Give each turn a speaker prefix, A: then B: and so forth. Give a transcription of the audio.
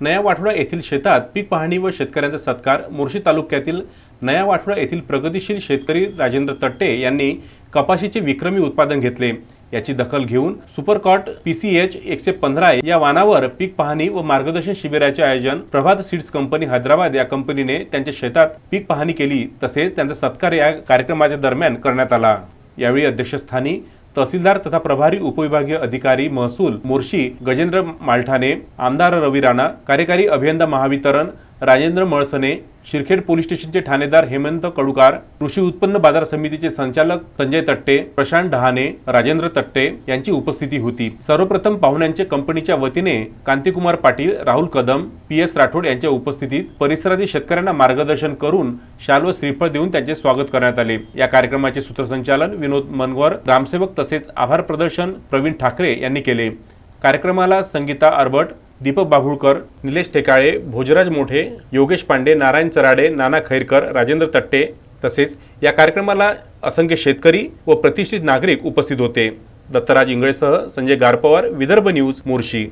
A: नया वाठोडा येथील शेतात पीक पाहणी व शेतकऱ्यांचा सत्कार. मुर्शी तालुक्यातील नया वाठोडा येथील प्रगतिशील शेतकरी राजेंद्र तट्टे यांनी कपाशीचे विक्रमी उत्पादन घेतले. याची दखल घेऊन सुपरकॉट पी सी एच एकशे पंधरा या वाहनावर पीक पाहणी व मार्गदर्शन शिबिराचे आयोजन प्रभात सीड्स कंपनी हैदराबाद या कंपनीने त्यांच्या शेतात पीक पाहणी केली. तसेच त्यांचा सत्कार या कार्यक्रमाच्या दरम्यान करण्यात आला. यावेळी अध्यक्षस्थानी तहसीलदार तथा प्रभारी उपविभागीय अधिकारी महसूल मोर्शी गजेंद्र मालठाणे आमदार रवी राणा कार्यकारी अभियंता महावितरण राजेंद्र मळसने शिरखेड पोलीस स्टेशनचे ठाणेदार हेमंत कडुकार कृषी उत्पन्न बाजार समितीचे संचालक संजय तट्टे प्रशांत डहाणे राजेंद्र तट्टे यांची उपस्थिती होती. सर्वप्रथम पाहुण्यांचे कंपनीच्या वतीने कांतिकुमार पाटील राहुल कदम पी एस राठोड यांच्या उपस्थितीत परिसरातील शेतकऱ्यांना मार्गदर्शन करून शाल व श्रीफळ देऊन त्यांचे स्वागत करण्यात आले. या कार्यक्रमाचे सूत्रसंचालन विनोद मनवर ग्रामसेवक तसेच आभार प्रदर्शन प्रवीण ठाकरे यांनी केले. कार्यक्रमाला संगीता अरबट दीपक बाभुळकर निलेश टेकाळे भोजराज मोठे योगेश पांडे नारायण चराडे नाना खैरकर राजेंद्र तट्टे तसेच या कार्यक्रमाला असंख्य शेतकरी व प्रतिष्ठित नागरिक उपस्थित होते. दत्तराज इंगळेसह संजय गारपवार विदर्भ न्यूज मोर्शी